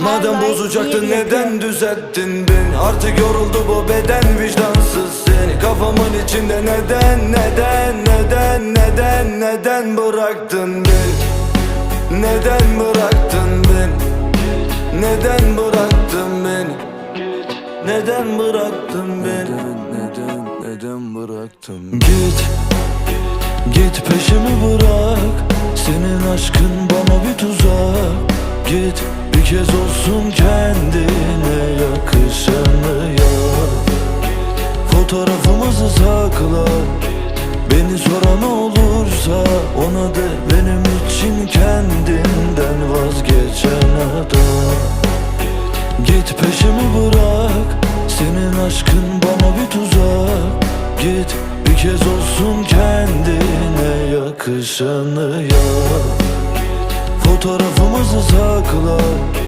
Madem bozacaktın neden düzelttin beni? Artık yoruldu bu beden vicdansız seni. Kafamın içinde neden neden neden neden neden bıraktın beni? Neden bıraktın beni? Neden bıraktın beni? Neden bıraktın beni? Neden neden bıraktın Git Git peşimi bırak. Senin aşkın bana bir tuzak. Git bir kez olsun kendine yakışanı yap Fotoğrafımızı sakla. Beni soran olursa ona de benim için kendinden vazgeçen adam. Git peşimi bırak Senin aşkın bana bir tuzak. Git bir kez olsun kendine yakışanı yap Fotoğrafımızı sakla